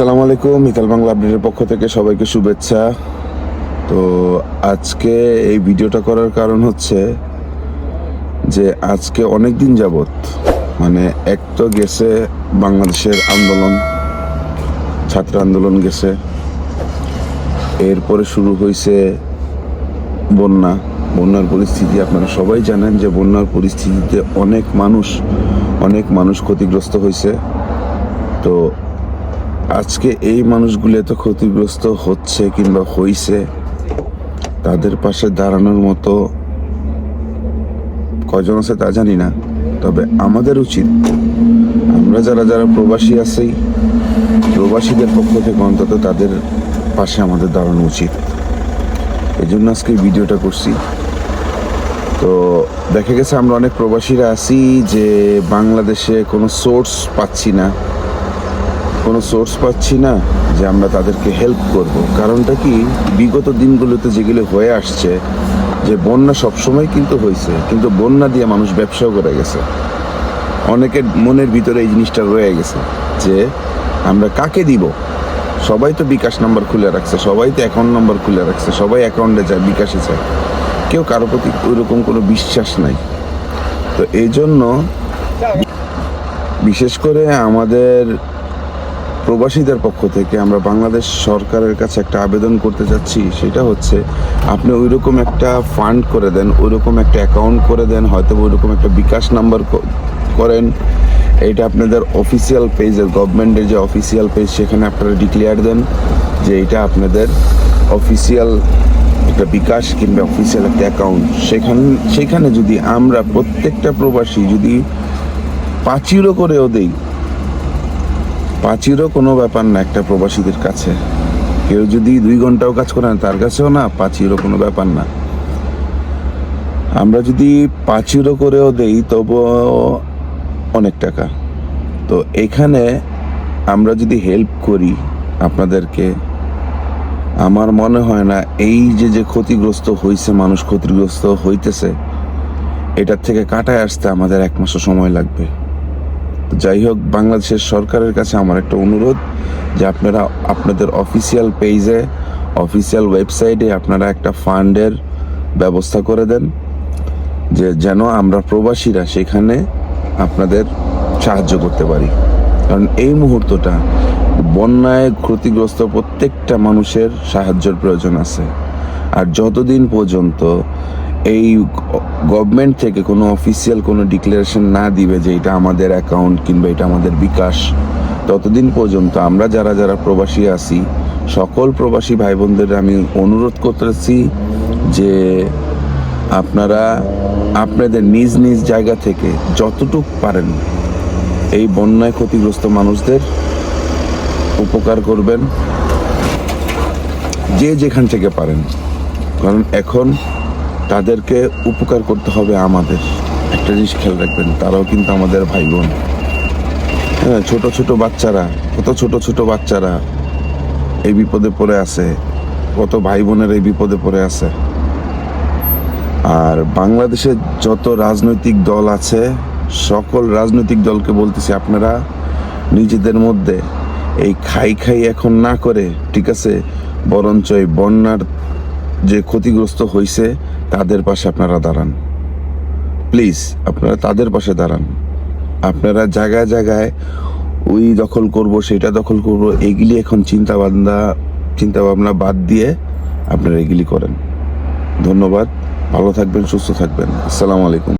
আসসালামু আলাইকুম, মিতাল বাংলা আপডেটের পক্ষ থেকে সবাইকে শুভেচ্ছা। তো আজকে এই ভিডিওটা করার কারণ হচ্ছে যে আজকে অনেক দিন যাবত মানে এক তো গেছে বাংলাদেশের আন্দোলন, ছাত্র আন্দোলন গেছে, এরপরে শুরু হয়েছে বন্যা। বন্যার পরিস্থিতি আপনারা সবাই জানেন যে বন্যার পরিস্থিতিতে অনেক মানুষ অনেক মানুষ ক্ষতিগ্রস্ত হয়েছে তো আজকে এই মানুষগুলো এত ক্ষতিগ্রস্ত হচ্ছে কিংবা হইছে, তাদের পাশে দাঁড়ানোর মতো কয়জন আছে তা জানি না, তবে আমাদের উচিত আমরা যারা যারা প্রবাসী আছি, প্রবাসীদের পক্ষ থেকে অন্তত তাদের পাশে আমাদের দাঁড়ানো উচিত। এই জন্য আজকে ভিডিওটা করছি। তো দেখা গেছে আমরা অনেক প্রবাসীরা আছি যে বাংলাদেশে কোনো সোর্স পাচ্ছি না। কোনো সোর্স পাচ্ছি না যে আমরা তাদেরকে হেল্প করব। কারণটা কি? বিগত দিনগুলোতে যেগুলো হয়ে আসছে, যে বন্যা সবসময় কিন্তু হয়েছে, কিন্তু বন্যা দিয়ে মানুষ ব্যবসাও করে গেছে। অনেকের মনের ভিতরে এই জিনিসটা রয়ে গেছে, যে আমরা কাকে দিব? সবাই তো বিকাশ নাম্বার খুলে রাখছে, সবাই তো অ্যাকাউন্ট নাম্বার খুলে রাখছে, সবাই অ্যাকাউন্টে যায়, বিকাশে চায় কেউ কারও প্রতি ওইরকম কোনো বিশ্বাস নাই। তো এই জন্য বিশেষ করে আমাদের প্রবাসীদের পক্ষ থেকে আমরা বাংলাদেশ সরকারের কাছে একটা আবেদন করতে যাচ্ছি। সেটা হচ্ছে, আপনি ওই রকম একটা ফান্ড করে দেন ওই রকম একটা অ্যাকাউন্ট করে দেন, হয়তো ওই রকম একটা বিকাশ নাম্বার করেন। এটা আপনাদের অফিসিয়াল পেজের গভর্নমেন্টের যে অফিসিয়াল পেজ সেখানে আপনারা ডিক্লেয়ার দেন যে এটা আপনাদের অফিসিয়াল একটা বিকাশ কিংবা অফিসিয়াল একটা অ্যাকাউন্ট সেখানে সেখানে যদি আমরা প্রত্যেকটা প্রবাসী যদি পাঁচ ইউরো করেও দেই পাঁচিরও কোনো ব্যাপার না একটা প্রবাসীদের কাছে। কেউ যদি দুই ঘন্টাও কাজ করেন তার কাছেও না, পাঁচিরও কোনো ব্যাপার না। আমরা যদি পাঁচিরও করেও দেই, তবুও অনেক টাকা। তো এখানে আমরা যদি হেল্প করি আপনাদেরকে, আমার মনে হয় না এই যে যে ক্ষতিগ্রস্ত হয়েছে মানুষ ক্ষতিগ্রস্ত হইতেছে, এটার থেকে কাটায় আসতে আমাদের এক মাসও সময় লাগবে। যাই হোক বাংলাদেশের সরকারের কাছে আমার একটা অনুরোধ যে আপনারা আপনাদের অফিসিয়াল পেজে, অফিসিয়াল ওয়েবসাইটে আপনারা একটা ফান্ডের ব্যবস্থা করে দেন, যে যেন আমরা প্রবাসীরা সেখানে আপনাদের সাহায্য করতে পারি। কারণ এই মুহূর্তটা বন্যায় ক্ষতিগ্রস্ত প্রত্যেকটা মানুষের সাহায্যের প্রয়োজন আছে। আর যতদিন পর্যন্ত এই গভর্নমেন্ট থেকে কোনো অফিসিয়াল কোনো ডিক্লারেশন না দিবে যে এটা আমাদের অ্যাকাউন্ট কিংবা এটা আমাদের বিকাশ, ততদিন পর্যন্ত আমরা যারা যারা প্রবাসী আছি, সকল প্রবাসী ভাই বোনদের আমি অনুরোধ করতেছি যে আপনারা আপনাদের নিজ নিজ জায়গা থেকে যতটুক পারেন এই বন্যায় ক্ষতিগ্রস্ত মানুষদের উপকার করবেন, যে যেখান থেকে পারেন। কারণ এখন তাদেরকে উপকার করতে হবে আমাদের। একটা জিনিস খেয়াল রাখবেন, তারাও কিন্তু আমাদের ভাই বোন হ্যাঁ ছোট ছোট বাচ্চারা, কত ছোট ছোট বাচ্চারা এই বিপদে পড়ে আছে, কত ভাই বোনের এই বিপদে পড়ে আছে। আর বাংলাদেশের যত রাজনৈতিক দল আছে, সকল রাজনৈতিক দলকে বলতেছি আপনারা নিজেদের মধ্যে এই খাই খাই এখন না করে, ঠিক আছে, বরঞ্চ এই বন্যার যে ক্ষতিগ্রস্ত হয়েছে তাদের পাশে আপনারা দাঁড়ান। প্লিজ আপনারা তাদের পাশে দাঁড়ান। আপনারা জায়গায় জায়গায় ওই দখল করব, সেটা দখল করব, এগুলি এখন চিন্তা ভাবনা চিন্তা ভাবনা বাদ দিয়ে আপনারা এগুলি করেন। ধন্যবাদ। ভালো থাকবেন, সুস্থ থাকবেন। আসসালামু আলাইকুম।